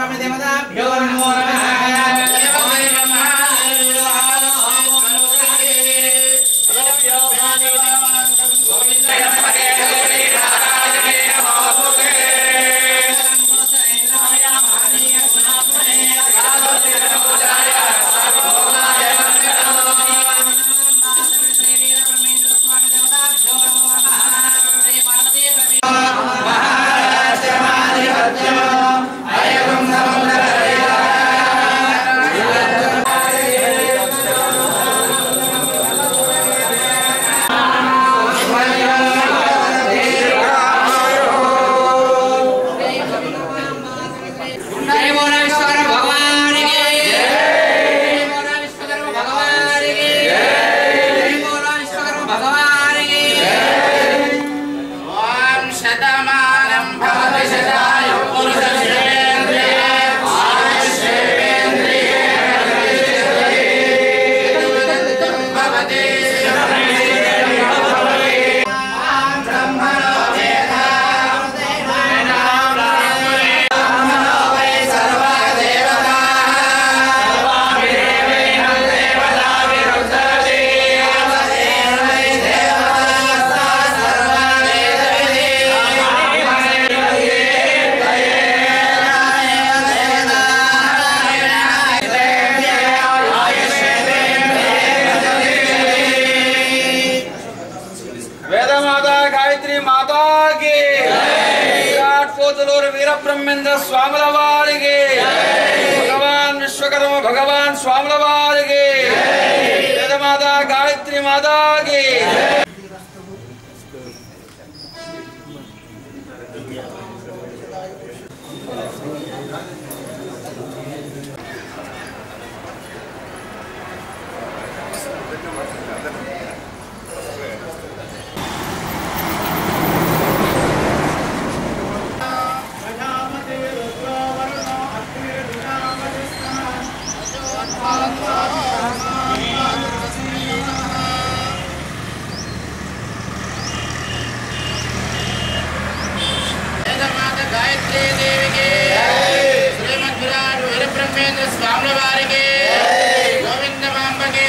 स्वामी देवता योर्मो नमः స్వాముల వారికి భగవాన్ విశ్వకర్మ భగవాన్ స్వాముల వారికి వేదమాత గాయత్రి మాతాకి వీరబ్రహ్మేంద్ర స్వాముల వారికి గోవిందమాంబకి.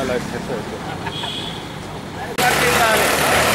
वाला कैसे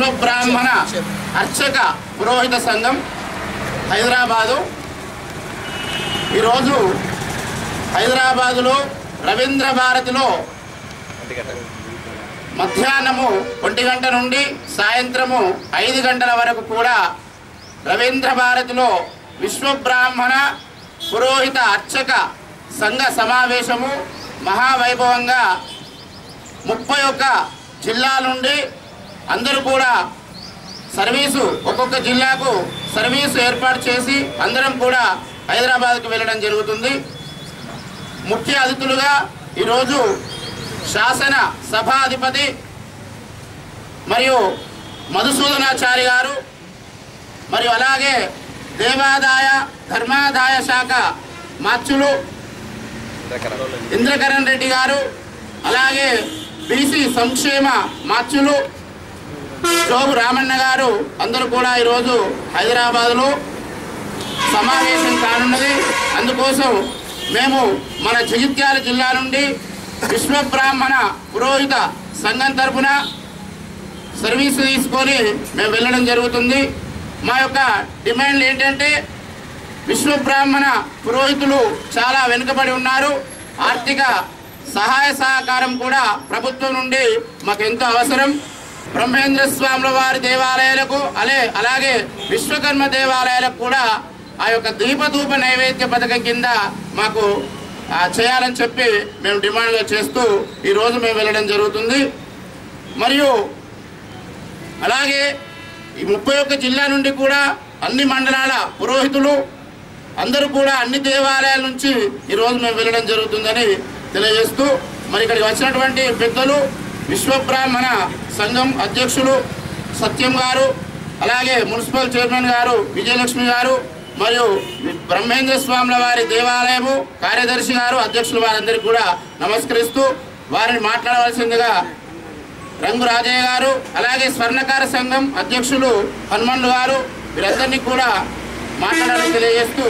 విశ్వబ్రాహ్మణ అర్చక పురోహిత సంఘం హైదరాబాదు. ఈరోజు హైదరాబాదులో రవీంద్ర భారతిలో మధ్యాహ్నము ఒంటి గంట నుండి సాయంత్రము ఐదు గంటల వరకు కూడా రవీంద్ర భారతిలో విశ్వబ్రాహ్మణ పురోహిత అర్చక సంఘ సమావేశము మహావైభవంగా ముప్పై ఒక్క జిల్లా నుండి అందరూ కూడా సర్వీసు ఒక్కొక్క జిల్లాకు సర్వీసు ఏర్పాటు చేసి అందరం కూడా హైదరాబాద్కు వెళ్ళడం జరుగుతుంది. ముఖ్య అతిథులుగా ఈరోజు శాసన సభాధిపతి మరియు మధుసూదనాచారి గారు మరియు అలాగే దేవాదాయ ధర్మాదాయ శాఖ మచ్చులు ఇంద్రకరణ్ రెడ్డి గారు అలాగే బీసీ సంక్షేమ మచ్చులు జోగు రామన్న గారు అందరూ కూడా ఈరోజు హైదరాబాద్లో సమావేశం కానున్నది. అందుకోసం మేము మన జగిత్యాల జిల్లా నుండి విశ్వబ్రాహ్మణ పురోహిత సంఘం తరపున సర్వీసు తీసుకొని మేము వెళ్ళడం జరుగుతుంది. మా యొక్క డిమాండ్లు ఏంటంటే విశ్వబ్రాహ్మణ పురోహితులు చాలా వెనుకబడి ఉన్నారు. ఆర్థిక సహాయ సహకారం కూడా ప్రభుత్వం నుండి మాకు ఎంతో అవసరం. బ్రహ్మేంద్ర స్వాముల వారి దేవాలయాలకు అలే అలాగే విశ్వకర్మ దేవాలయాలకు కూడా ఆ యొక్క దీపధూప నైవేద్య పథకం కింద మాకు ఆ, చేయాలని చెప్పి మేము డిమాండ్గా చేస్తూ ఈరోజు మేము వెళ్ళడం జరుగుతుంది. మరియు అలాగే ఈ ముప్పై ఒక్క జిల్లా నుండి కూడా అన్ని మండలాల పురోహితులు అందరూ కూడా అన్ని దేవాలయాల నుంచి ఈరోజు మేము వెళ్ళడం జరుగుతుందని తెలియజేస్తూ మరి ఇక్కడికి వచ్చినటువంటి పెద్దలు విశ్వబ్రాహ్మణ సంఘం అధ్యక్షులు సత్యం గారు అలాగే మున్సిపల్ చైర్మన్ గారు విజయలక్ష్మి గారు మరియు బ్రహ్మేంద్ర స్వాముల వారి దేవాలయము కార్యదర్శి గారు అధ్యక్షులు వారందరికీ కూడా నమస్కరిస్తూ వారిని మాట్లాడవలసిందిగా రంగు రాజయ్య గారు అలాగే స్వర్ణకార సంఘం అధ్యక్షులు హనుమండు గారు వీరందరినీ కూడా మాట్లాడాలని తెలియజేస్తూ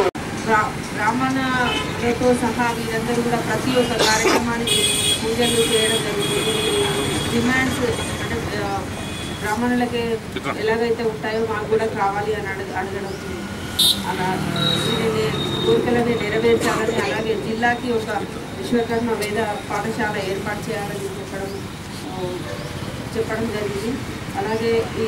బ్రాహ్మణులతో సహా వీరందరూ కూడా ప్రతి ఒక్క కార్యక్రమానికి పూజలు చేయడం జరుగుతుంది డిమాండ్స్ అంటే బ్రాహ్మణులకి ఎలాగైతే ఉంటాయో మాకు కూడా కావాలి అని అడగ అడగడం అలా వీరిని కోరికలని నెరవేర్చాలని అలాగే జిల్లాకి ఒక విశ్వకర్మ వేద పాఠశాల ఏర్పాటు చేయాలని చెప్పడం చెప్పడం జరిగింది. అలాగే ఈ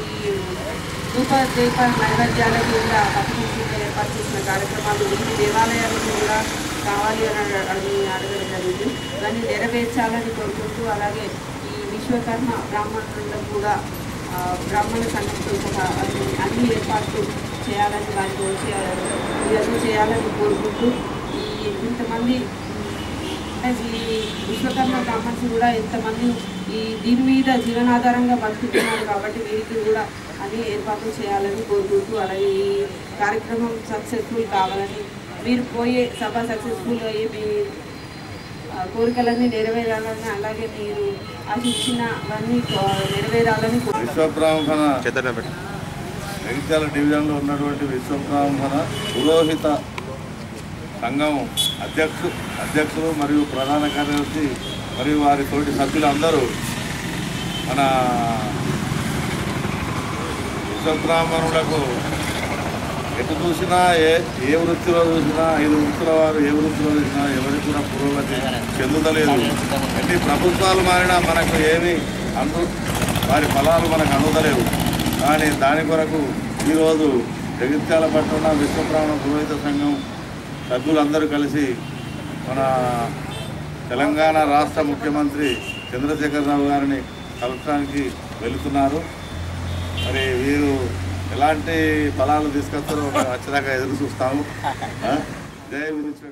ధూప దీప నైవేద్యాలకు కూడా పథకంగా ఏర్పాటు చేసిన కార్యక్రమాలు ఈ దేవాలయాలకు కూడా కావాలి అని అడ- అని అడగడం జరిగింది. దాన్ని నెరవేర్చాలని కోరుకుంటూ అలాగే విశ్వకర్మ బ్రాహ్మణులకు కూడా బ్రాహ్మణ సంఘంతో సహా అన్ని అన్ని ఏర్పాట్లు చేయాలని వారికి వచ్చి చేయాలని కోరుకుంటూ ఈ ఇంతమంది ఈ విశ్వకర్మ బ్రాహ్మణ్స్ కూడా ఎంతమంది ఈ దీని మీద జీవనాధారంగా బతుకుతున్నారు కాబట్టి వీరికి కూడా అన్ని ఏర్పాట్లు చేయాలని కోరుకుంటూ అలాగే ఈ కార్యక్రమం సక్సెస్ఫుల్ కావాలని మీరు పోయే సభ సక్సెస్ఫుల్ అయ్యి మీ కోరికలన్నీ నెరవేరాలని అలాగే మీరు ఆశించినవన్నీ నెరవేరాలని విశ్వబ్రాహ్మణ జగిత్యాల డివిజన్లో ఉన్నటువంటి విశ్వబ్రాహ్మణ పురోహిత సంఘం అధ్యక్షు అధ్యక్షులు మరియు ప్రధాన కార్యదర్శి మరియు వారి తోటి సభ్యులందరూ మన విశ్వబ్రాహ్మణులకు చూసినా ఏ ఏ వృత్తిలో చూసినా ఐదు వృత్తుల వారు ఏ వృత్తిలో చూసినా ఎవరికి కూడా పురోగతి చెందుతలేదు. ఎన్ని ప్రభుత్వాలు మారినా మనకు ఏమి అందు వారి ఫలాలు మనకు అందుతలేవు. కానీ దాని కొరకు ఈరోజు జగిత్యాల పట్టణ విశ్వబ్రాహ్మణ పురోహిత సంఘం సభ్యులందరూ కలిసి మన తెలంగాణ రాష్ట్ర ముఖ్యమంత్రి చంద్రశేఖరరావు గారిని కలపడానికి వెళుతున్నారు. మరి వీరు ఎలాంటి ఫలాలు తీసుకొస్తారో వచ్చేదాకా ఎదురు చూస్తాము ఆ? జై గురించి